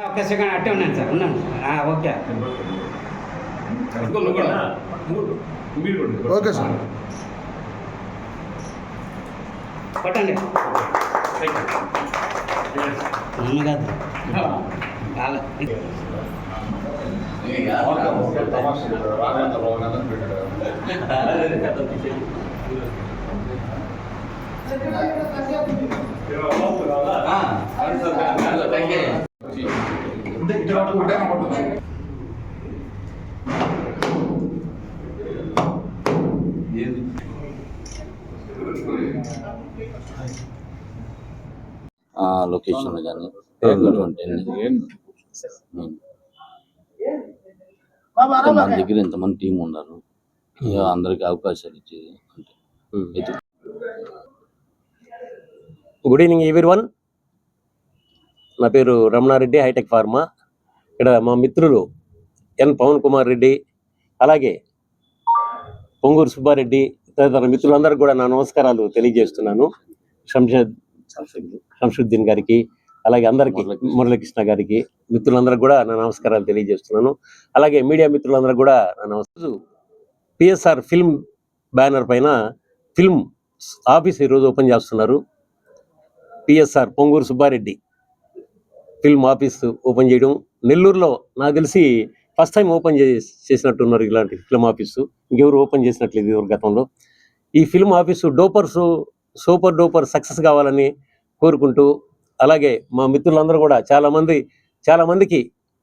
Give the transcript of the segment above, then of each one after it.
ఒక్క సెకండ్ అట్టే ఉన్నాను సార్ ఉన్నాను సార్ ఆ, ఓకే ఓకే సార్ నన్ను కాదు లొకేషన్ కానీ. అంటే మన దగ్గర ఇంతమంది టీం ఉన్నారు. ఇక అందరికి అవకాశాలు ఇచ్చేది అంటే గుడ్ ఈవినింగ్ ఎవరి వన్ నా పేరు రమణారెడ్డి హైటెక్ ఫార్మా ఇక్కడ మా మిత్రులు ఎన్ పవన్ కుమార్ రెడ్డి అలాగే పొంగూరు సుబ్బారెడ్డి తదితర మిత్రులందరికీ కూడా నా నమస్కారాలు తెలియజేస్తున్నాను. శంషద్ శంషుద్దీన్ గారికి అలాగే అందరికీ మురళీకృష్ణ. గారికి మిత్రులందరికీ కూడా నా నమస్కారాలు తెలియజేస్తున్నాను. అలాగే మీడియా మిత్రులందరికీ కూడా నా నమస్కారం పిఎస్ఆర్ ఫిల్మ్ బ్యానర్ పైన ఫిల్మ్ ఆఫీస్ ఈరోజు ఓపెన్ చేస్తున్నారు. PSR Ponguru Subbareddy film office open చేయడం నెల్లూరులో నాకు తెలిసి ఫస్ట్ టైం ఓపెన్ చేసినట్టు చేసినట్టున్నారు ఇలాంటి ఫిల్మ్ ఆఫీసు ఇంకెవరు ఓపెన్ చేసినట్లేదు ఇది గతంలో. ఈ ఫిల్మ్ ఆఫీసు డోపర్స్ సూపర్ డూపర్ సక్సెస్ కావాలని కోరుకుంటూ అలాగే మా మిత్రులందరూ కూడా చాలామంది చాలామందికి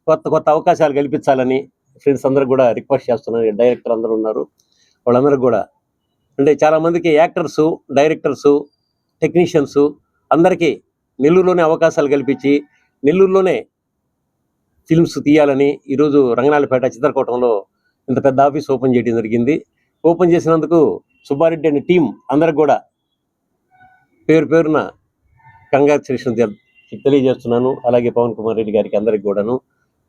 కొత్త కొత్త అవకాశాలు కల్పించాలని ఫ్రెండ్స్ అందరూ కూడా రిక్వెస్ట్ చేస్తున్నారు డైరెక్టర్ అందరూ ఉన్నారు. వాళ్ళందరూ కూడా. అంటే చాలామందికి యాక్టర్సు డైరెక్టర్సు టెక్నీషియన్సు అందరికీ నెల్లూరులోనే అవకాశాలు కల్పించి నెల్లూరులోనే ఫిల్మ్స్ తీయాలని ఈరోజు రంగనాలపేట చిత్రకూటంలో ఇంత పెద్ద ఆఫీస్ ఓపెన్ చేయడం జరిగింది. ఓపెన్ చేసినందుకు సుబ్బారెడ్డి అనే టీం అందరికి కూడా పేరు పేరున కంగ్రాచులేషన్ తెలియజేస్తున్నాను. అలాగే పవన్ కుమార్ రెడ్డి గారికి అందరికి కూడాను.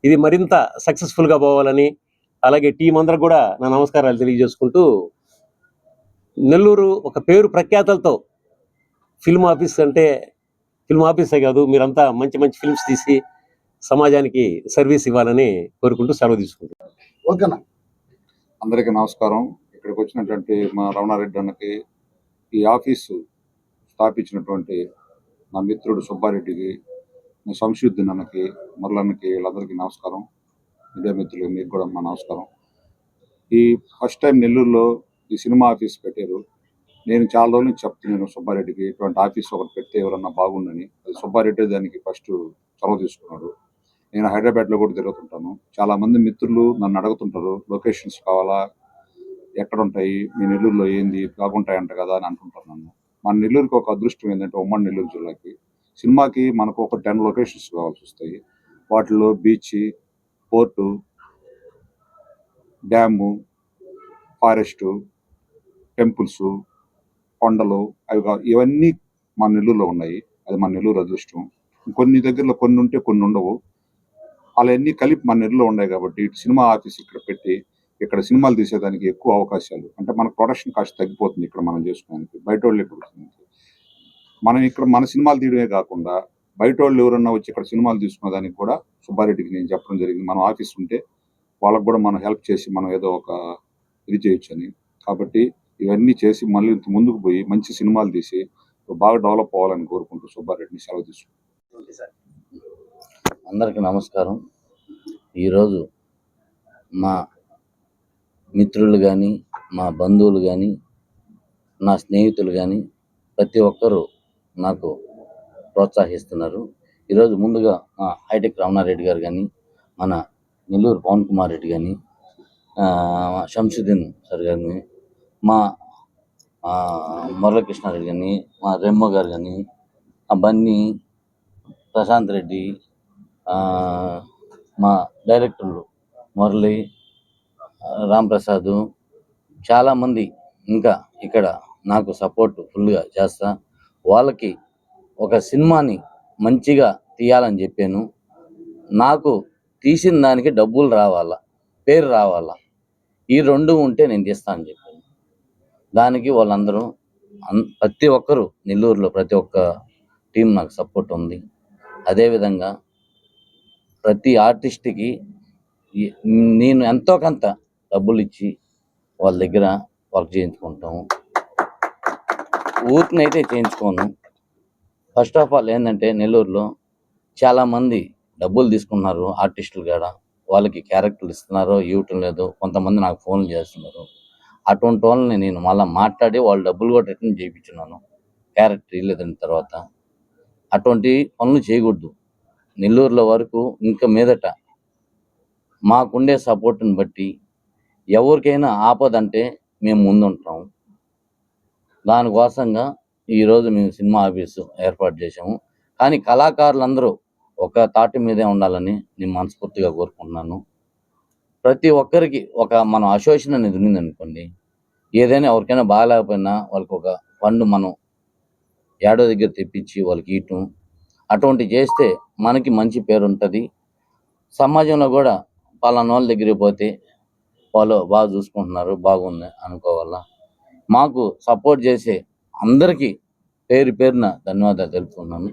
ఇది మరింత సక్సెస్ఫుల్గా పోవాలని అలాగే టీం అందరికి కూడా నా నమస్కారాలు తెలియజేసుకుంటూ నెల్లూరు ఒక పేరు ప్రఖ్యాతలతో ఫిల్మ్ ఆఫీస్ అంటే ఫిల్మ్ ఆఫీసే కాదు మీరంతా మంచి మంచి ఫిల్మ్స్ తీసి సమాజానికి సర్వీస్ ఇవ్వాలని కోరుకుంటూ సెలవు తీసుకుంటున్నాను ఓకేనా? అందరికీ నమస్కారం. ఇక్కడికి వచ్చినటువంటి మా రమణారెడ్డి అన్నకి ఈ ఆఫీసు స్థాపించినటువంటి నా మిత్రుడు సుబ్బారెడ్డికి మా సంశుద్ధి అన్నకి మురళన్నకి వీళ్ళందరికీ నమస్కారం. మీడియా మిత్రులు మీకు కూడా మా నమస్కారం. ఈ ఫస్ట్ టైం నెల్లూరులో ఈ సినిమా ఆఫీస్ పెట్టారు. నేను చాలా రోజులు చెప్తున్నాను సుబ్బారెడ్డికి ఇటువంటి ఆఫీస్ ఒకటి పెడితే ఎవరన్నా బాగుండని. అది సుబ్బారెడ్డి దానికి ఫస్ట్ చొరవ తీసుకున్నాడు. నేను హైదరాబాద్లో కూడా తిరుగుతుంటాను. చాలా మంది మిత్రులు నన్ను అడుగుతుంటారు లొకేషన్స్ కావాలా? ఎక్కడ ఉంటాయి మీ నెల్లూరులో ఏంది? బాగుంటాయంట కదా అని అంటుంటారు నన్ను. మన నెల్లూరుకి ఒక అదృష్టం ఏంటంటే ఉమ్మడి నెల్లూరు జిల్లాకి. సినిమాకి మనకు ఒక టెన్ లొకేషన్స్ కావాల్సి వస్తాయి. వాటిలో beach port dam forest temples కొండలు అవి ఇవన్నీ మన నెల్లూరులో ఉన్నాయి. అది మన నెల్లూరు అదృష్టం. కొన్ని దగ్గరలో కొన్ని ఉంటే కొన్ని ఉండవు. అలా అన్ని కలిపి మన నెలలో ఉన్నాయి కాబట్టి ఇటు సినిమా ఆఫీస్ ఇక్కడ పెట్టి ఇక్కడ సినిమాలు తీసేదానికి ఎక్కువ అవకాశాలు. అంటే మన ప్రొడక్షన్ కాస్ట్ తగ్గిపోతుంది ఇక్కడ మనం చేసుకోవడానికి. బయట వాళ్ళు ఇక్కడ మనం ఇక్కడ మన సినిమాలు తీయడమే కాకుండా బయట వాళ్ళు ఎవరన్నా వచ్చి ఇక్కడ సినిమాలు తీసుకునే దానికి కూడా సుబ్బారెడ్డికి నేను చెప్పడం జరిగింది. మనం ఆఫీస్ ఉంటే వాళ్ళకు కూడా మనం హెల్ప్ చేసి మనం ఏదో ఒక ఇది చేయొచ్చు అని. కాబట్టి ఇవన్నీ చేసి మళ్ళీ ఇంత ముందుకు పోయి మంచి సినిమాలు తీసి బాగా డెవలప్ అవ్వాలని కోరుకుంటూ సుబ్బారెడ్డిని సెలవు తీసుకుంటాను అందరికీ నమస్కారం. ఈరోజు మా మిత్రులు కానీ మా బంధువులు కానీ నా స్నేహితులు కానీ ప్రతి ఒక్కరూ నాకు ప్రోత్సహిస్తున్నారు. ఈరోజు ముందుగా మా హైటెక్ రమణారెడ్డి గారు కానీ మన నెల్లూరు పవన్ కుమార్ రెడ్డి కానీ షంసుద్దీన్ సార్ గారిని మా మురళకృష్ణారెడ్డి కానీ మా రెమ్మ గారు కానీ బన్నీ ప్రశాంత్ రెడ్డి మా డైరెక్టర్లు మురళి రాంప్రసాద్ చాలామంది ఇంకా ఇక్కడ నాకు సపోర్ట్ ఫుల్గా చేస్తా. వాళ్ళకి ఒక సినిమాని మంచిగా తీయాలని చెప్పాను. నాకు తీసిన దానికి డబ్బులు రావాలా పేరు రావాలా ఈ రెండు ఉంటే నేను తీస్తానని చెప్పాను. దానికి వాళ్ళందరూ అన్- ప్రతి ఒక్కరు నెల్లూరులో ప్రతి ఒక్క టీం నాకు సపోర్ట్ ఉంది. అదేవిధంగా ప్రతి ఆర్టిస్ట్కి నేను ఎంతో కొంత డబ్బులు ఇచ్చి వాళ్ళ దగ్గర వర్క్ చేయించుకుంటాము ఊరినైతే చేయించుకోను. ఫస్ట్ ఆఫ్ ఆల్ ఏంటంటే నెల్లూరులో చాలామంది డబ్బులు తీసుకున్నారు ఆర్టిస్టులు కూడా. వాళ్ళకి క్యారెక్టర్లు ఇస్తున్నారో ఇవ్వటం లేదు. కొంతమంది నాకు ఫోన్లు చేస్తున్నారు. అటువంటి వాళ్ళని నేను మళ్ళీ మాట్లాడి వాళ్ళ డబ్బులు కూడా రిటర్న్ చేయించున్నాను. క్యారెక్టర్ ఇవ్వలేదని తర్వాత. అటువంటి పనులు చేయకూడదు. నెల్లూరులో వరకు ఇంకా మీదట మాకుండే సపోర్ట్ని బట్టి ఎవరికైనా ఆపదంటే మేము ముందుంటాం. దానికోసంగా ఈరోజు మేము సినిమా ఆఫీసు ఏర్పాటు చేసాము కానీ కళాకారులందరూ ఒక తాటి మీదే ఉండాలని నేను మనస్ఫూర్తిగా కోరుకుంటున్నాను. ప్రతి ఒక్కరికి ఒక మనం అసోసియేషన్ అనేది ఉండిందనుకోండి ఏదైనా ఎవరికైనా బాగాలేకపోయినా వాళ్ళకి ఒక ఫండ్ మనం ఏడో దగ్గర తెప్పించి వాళ్ళకి ఇయటం అటువంటి చేస్తే మనకి మంచి పేరు ఉంటుంది సమాజంలో కూడా పలానా వాళ్ళ దగ్గరికి పోతే వాళ్ళు బాగా చూసుకుంటున్నారు బాగుంది అనుకోవాలా? మాకు సపోర్ట్ చేసే అందరికీ పేరు పేరున ధన్యవాదాలు తెలుపుతున్నాను.